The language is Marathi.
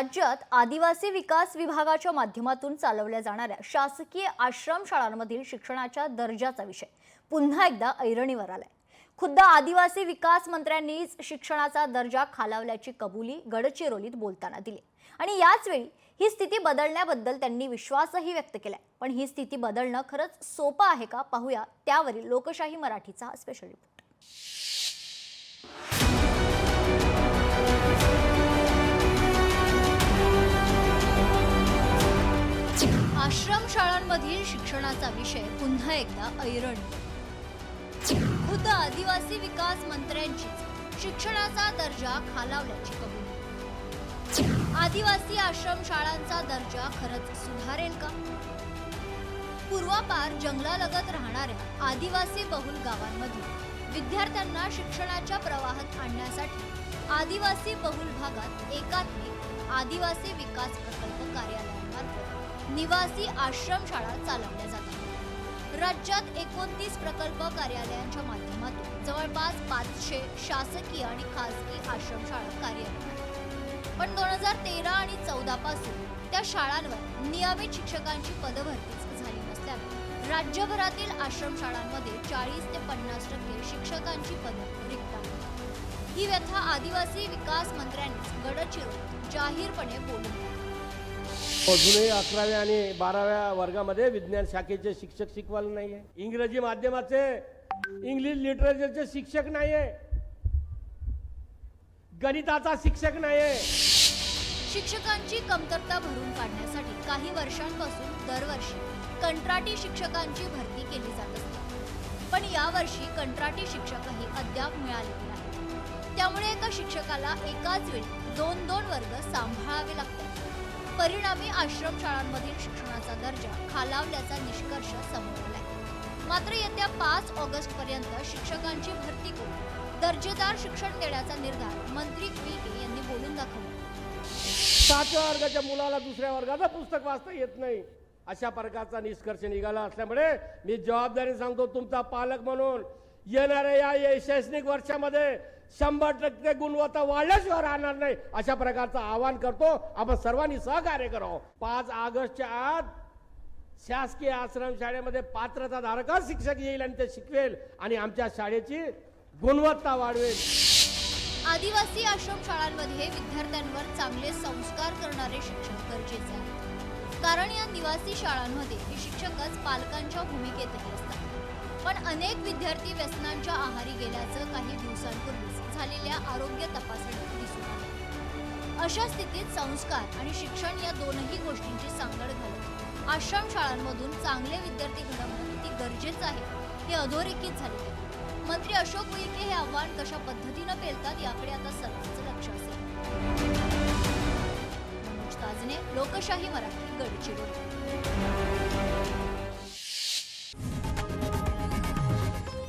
राज्यात आदिवासी विकास विभागाच्या माध्यमातून चालवल्या जाणाऱ्या शासकीय आश्रमशाळांमधील शिक्षणाच्या दर्जाचा विषय पुन्हा एकदा ऐरणीवर आलाय. खुद्द आदिवासी विकास मंत्र्यांनीच शिक्षणाचा दर्जा खालावल्याची कबुली गडचिरोलीत बोलताना दिली. आणि याच वेळी ही स्थिती बदलण्याबद्दल त्यांनी विश्वासही व्यक्त केलाय. पण ही स्थिती बदलणं खरंच सोपं आहे का पाहूया त्यावरील लोकशाही मराठीचा स्पेशल रिपोर्ट आश्रमशाळांमधील शिक्षणाचा विषय पुन्हा एकदा ऐरण खुद्द आदिवासी विकास मंत्र्यांचीच शिक्षणाचा दर्जा खालावल्याची कबुली. आदिवासी आश्रमशाळांचा दर्जा खरंच सुधारेल का? पूर्वापार जंगलालगत राहणाऱ्या आदिवासी बहुल गावांमध्ये विद्यार्थ्यांना शिक्षणाच्या प्रवाहात आणण्यासाठी आदिवासी बहुल भागात एकात्मिक आदिवासी विकास प्रकल्प कार्यालय निवासी आश्रमशाळा चालवल्या जातात. राज्यात एकोणतीस प्रकल्प कार्यालयांच्या माध्यमातून जवळपास पाचशे शासकीय आणि खासगी आश्रमशाळा कार्यरत आहेत. पण दोन हजार तेरा आणि चौदा पासून त्या शाळांवर नियमित शिक्षकांची पदभरतीच झाली नसल्याने राज्यभरातील आश्रमशाळांमध्ये चाळीस ते पन्नास टक्के शिक्षकांची पदं रिक्त आहेत. ही व्यथा आदिवासी विकास मंत्र्यांनीच गडचिरोलीत जाहीरपणे बोलून हो, अजूनही अकराव्या आणि बाराव्या वर्गामध्ये विज्ञान शाखेचे शिक्षक शिकवायला नाही आहे इंग्रजी माध्यमाचे इंग्लिश लिटरेचरचे शिक्षक नाही आहे गणिताचा शिक्षक नाही आहे शिक्षकांची कमतरता भरून काढण्यासाठी काही वर्षांपासून दरवर्षी कंत्राटी शिक्षकांची भरती केली जात असते. पण यावर्षी कंत्राटी शिक्षकही अद्याप मिळालेले नाही त्यामुळे एका शिक्षकाला एकाच वेळी दोन दोन वर्ग सांभाळावे लागतात. परिणामी आश्रमशाळांमधील शिक्षणाचा दर्जा खालावल्याचा निष्कर्ष समोर आलाय. मात्र येत्या पाच ऑगस्ट पर्यंत शिक्षकांची भरती करून दर्जेदार शिक्षण देण्याचा निर्धार मंत्री पी के यांनी बोलून दाखवला. सातव्या वर्गाच्या मुलाला दुसऱ्या वर्गाचं पुस्तक वाचता येत नाही. अशा प्रकारचा निष्कर्ष निघाला असल्यामुळे मी जबाबदारी सांगतो तुमचा पालक म्हणून. येणाऱ्या या या शैक्षणिक वर्षामध्ये शंभर टक्के गुणवत्ता वाढल्याशिवाय राहणार नाही. अशा प्रकारचं आवाहन करतो. आपण सर्वांनी सहकार्य करावं पाच ऑगस्टच्या आत शासकीय आश्रम शाळेमध्ये पात्रता धारकच शिक्षक येईल आणि ते शिकवेल आणि आमच्या शाळेची गुणवत्ता वाढवेल. आदिवासी आश्रम शाळांमध्ये विद्यार्थ्यांवर चांगले संस्कार करणारे शिक्षक गरजेचे आहेत. कारण या निवासी शाळांमध्ये हे शिक्षकच पालकांच्या भूमिकेतही पण अनेक विद्यार्थी व्यसनांच्या आहारी गेल्याचं काही दिवसांपूर्वीच झालेल्या आरोग्य तपासणीत दिसून आलं. अशा स्थितीत संस्कार आणि शिक्षण या दोनही गोष्टींची सांगड घालत आश्रमशाळांमधून चांगले विद्यार्थी घडवणं किती गरजेचं आहे हे अधोरेखित झाले मंत्री अशोक उईके हे आव्हान कशा पद्धतीनं पेलतात याकडे आता सर्वांचं लक्ष असेल. मनोज ताजने लोकशाही मराठी गडचिरोली.